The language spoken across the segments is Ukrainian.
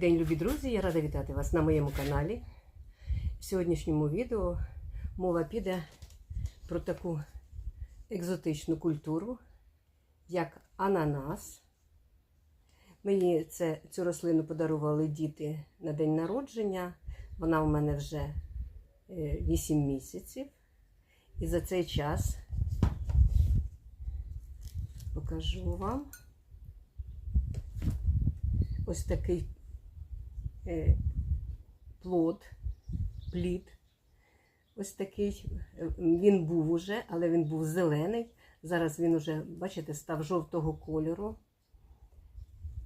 Добрий день, любі друзі! Я рада вітати вас на моєму каналі. В сьогоднішньому відео мова піде про таку екзотичну культуру, як ананас. Мені це, цю рослину подарували діти на день народження. Вона у мене вже 8 місяців. І за цей час покажу вам ось такий е, плод, плід. Ось такий. е, Він був уже, але він був зелений. Зараз він уже, бачите, став жовтого кольору.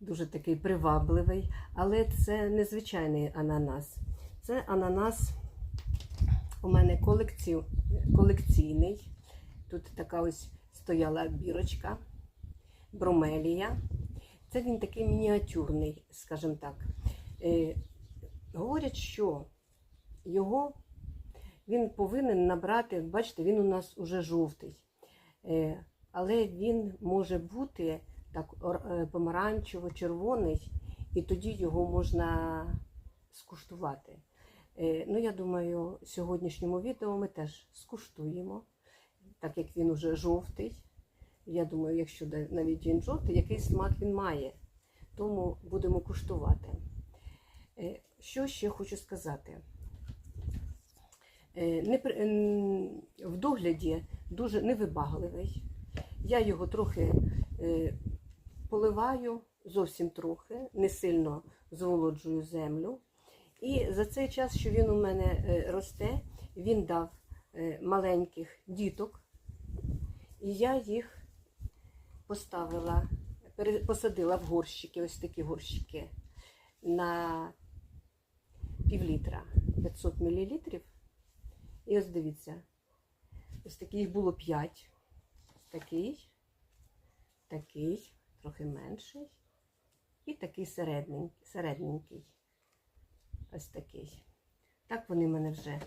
Дуже такий привабливий. Але це незвичайний ананас. Це ананас у мене колекці... колекційний. Тут така ось стояла бірочка, бромелія. Це він такий мініатюрний, скажімо так. Е, говорять, що його він повинен набрати, бачите, він у нас уже жовтий. Е, але він може бути так е, помаранчево-червоний, і тоді його можна скуштувати. Ну, я думаю, в сьогоднішньому відео ми теж скуштуємо, так як він уже жовтий. Я думаю, якщо навіть він жовтий, який смак він має. Тому будемо куштувати. Е, Що ще хочу сказати? Е, при- в догляді дуже невибагливий. Я його трохи е, поливаю, зовсім трохи, не сильно зволоджую землю. І за цей час, що він у мене росте, він дав маленьких діток, і я їх поставила, посадила в горщики, ось такі горщики на пів літра, 500 мл. І ось дивіться, ось таких було 5. Такий, такий, трохи менший, і такий середненький, середненький. Ось такий. Так вони в мене вже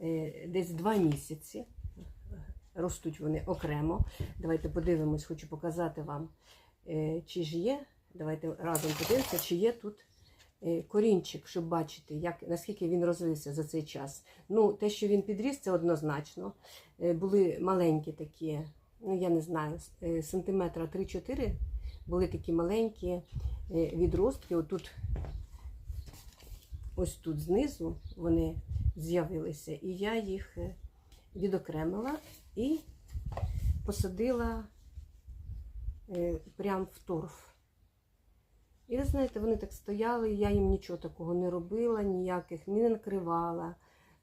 е, десь два місяці. Ростуть вони окремо. Давайте подивимось, хочу показати вам, е, чи ж є. Давайте разом подивимося, чи є тут корінчик, щоб бачити, як, наскільки він розвився за цей час. Ну, те, що він підріс, це однозначно. Е, Були маленькі такі, ну я не знаю, е, сантиметра 3-4 були такі маленькі е, відростки. Отут, ось тут знизу вони з'явилися, і я їх е, відокремила і посадила е, прямо в торф. І ви знаєте, вони так стояли, я їм нічого такого не робила, ніяких не накривала.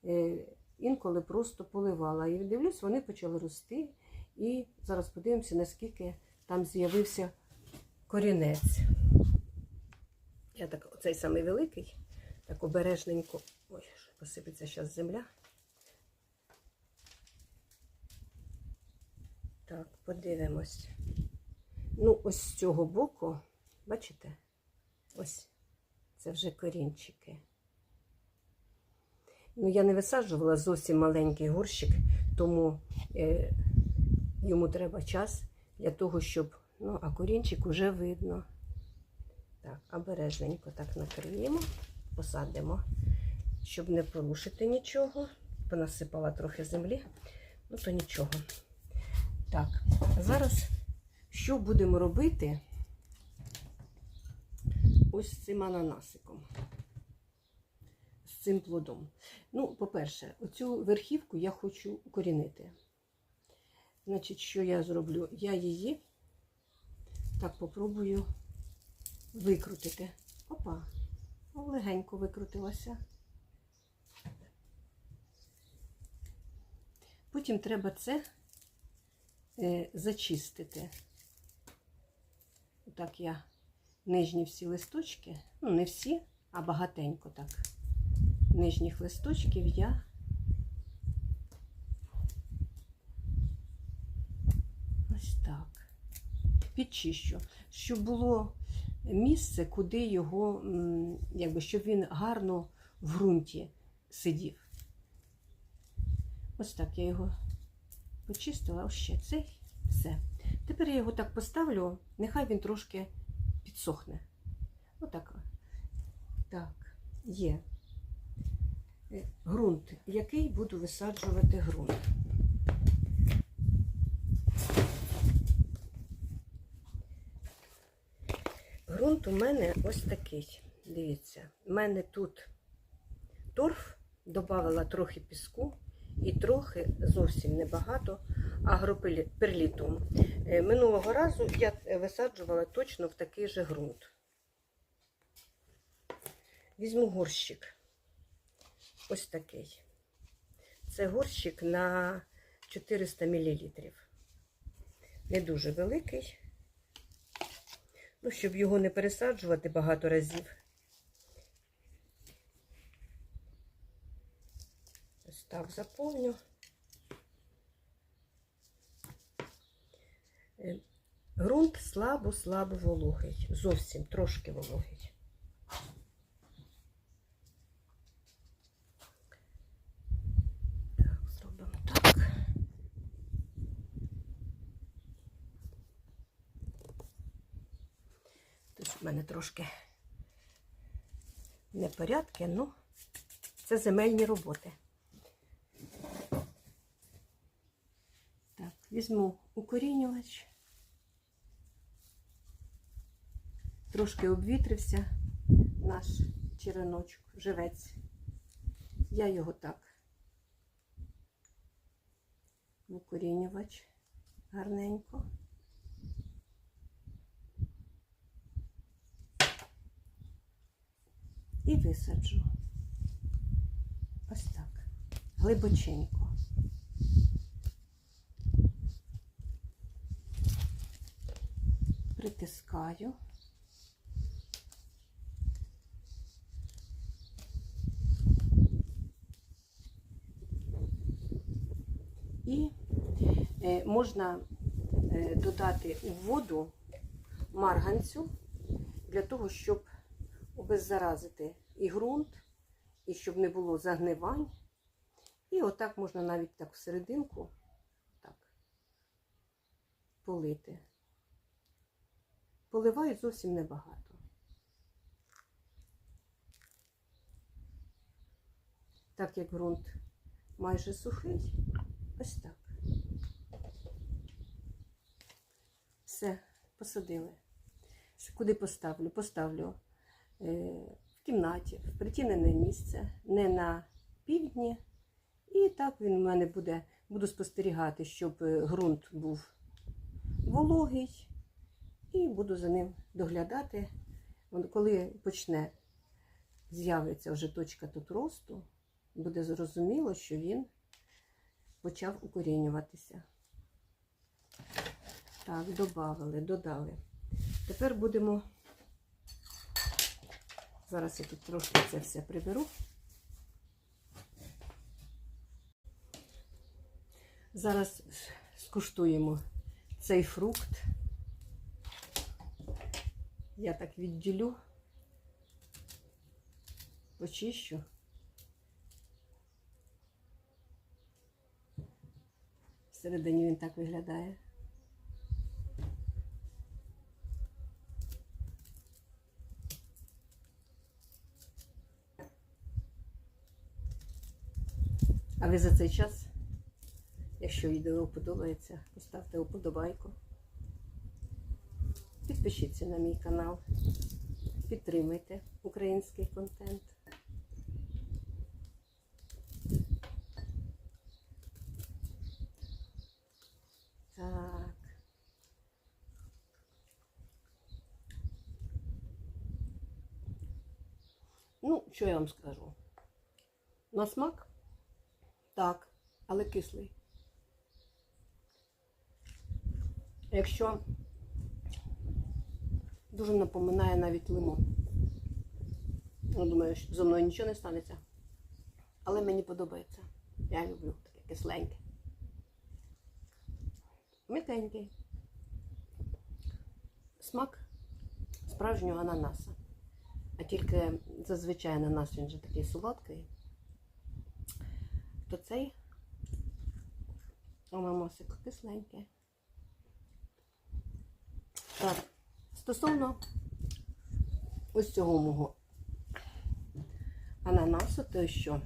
Е, Інколи просто поливала. І дивлюсь, вони почали рости. І зараз подивимося, наскільки там з'явився корінець. Я так, оцей самий великий, так обережненько. Ой, посипеться зараз земля. Так, подивимось. Ну, ось з цього боку, бачите? Ось це вже корінчики. Ну, я не висаджувала зовсім маленький горщик, тому е, йому треба час для того, щоб. Ну, а корінчик уже видно. Так, обережненько так накриємо, посадимо, щоб не порушити нічого. Понасипала трохи землі, ну то нічого. Так, зараз що будемо робити ось з цим ананасиком, з цим плодом? Ну, по-перше, оцю верхівку я хочу укорінити. Значить, що я зроблю? Я її так попробую викрутити. Опа, ну, легенько викрутилася. Потім треба це е, зачистити. Так я нижні всі листочки, ну не всі, а багатенько так. Нижніх листочків я ось так підчищу, щоб було місце, куди його, якби, щоб він гарно в ґрунті сидів. Ось так я його почистила, ось ще цей, все. Тепер я його так поставлю, нехай він трошки підсохне. Отак. Так, є. Е, Ґрунт. Який буду висаджувати ґрунт? Ґрунт у мене ось такий. Дивіться, у мене тут торф, додавала трохи піску і трохи, зовсім небагато, агроперлітум. Е, Минулого разу я е, висаджувала точно в такий же ґрунт. Візьму горщик. Ось такий. Це горщик на 400 мл. Не дуже великий. Ну, щоб його не пересаджувати багато разів. Так заповню. Е, Ґрунт слабо-слабо вологий. Зовсім трошки вологий. Так, зробимо так. Тут в мене трошки непорядки, ну, це земельні роботи. Так, візьму укорінювач. Трошки обвітрився наш череночок, живець. Я його так укорінювач гарненько. І висаджу. Ось так. Глибоченько. Притискаю. І е, можна е, додати у воду марганцю для того, щоб обеззаразити і ґрунт, і щоб не було загнивань. І отак можна навіть так всерединку так, полити. Поливають зовсім небагато. Так як ґрунт майже сухий, ось так. Все, посадили. Куди поставлю? Поставлю е, в кімнаті, в притінене місце, не на півдні. І так він у мене буде, буду спостерігати, щоб е, ґрунт був вологий, і буду за ним доглядати. Коли почне з'явиться вже точка тут росту, буде зрозуміло, що він почав укорінюватися. Так, додали, додали. Тепер будемо. Зараз я тут трошки це все приберу. Зараз скуштуємо цей фрукт. Я так відділю, почищу. Всередині він так виглядає. А ви за цей час, якщо відео подобається, поставте уподобайку. Підпишіться на мій канал, підтримуйте український контент. Ну, що я вам скажу? На смак? Так, але кислий. Якщо дуже напоминає навіть лимон. Я думаю, що зо мною нічого не станеться. Але мені подобається. Я люблю таке кисленьке. Митенький. Смак справжнього ананаса. А тільки зазвичай ананас він же такий солодкий. То цей мамосик кисленький. Так, стосовно ось цього мого ананасу, той що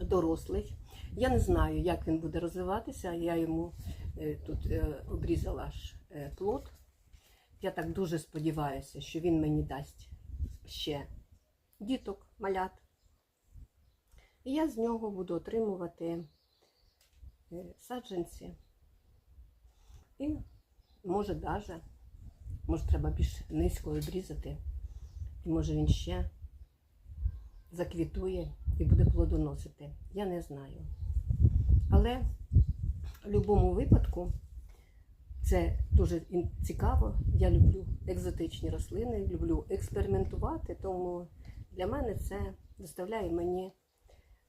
дорослий. Я не знаю, як він буде розвиватися. Я йому е, тут е, обрізала ж е, плод. Я так дуже сподіваюся, що він мені дасть ще діток, малят. І я з нього буду отримувати саджанці. І може даже, може треба більш низько обрізати. І може він ще заквітує і буде плодоносити. Я не знаю. Але в будь-якому випадку це дуже цікаво. Я люблю екзотичні рослини, люблю експериментувати, тому для мене це доставляє мені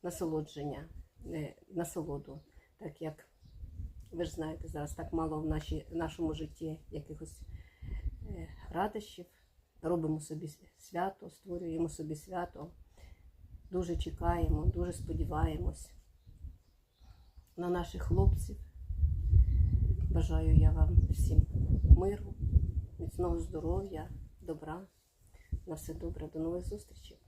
насолодження, е, насолоду, так як ви ж знаєте, зараз так мало в нашій, нашому житті якихось радощів, робимо собі свято, створюємо собі свято, дуже чекаємо, дуже сподіваємось на наших хлопців. Бажаю я вам всім миру, міцного здоров'я, добра. На все добре, до нових зустрічей!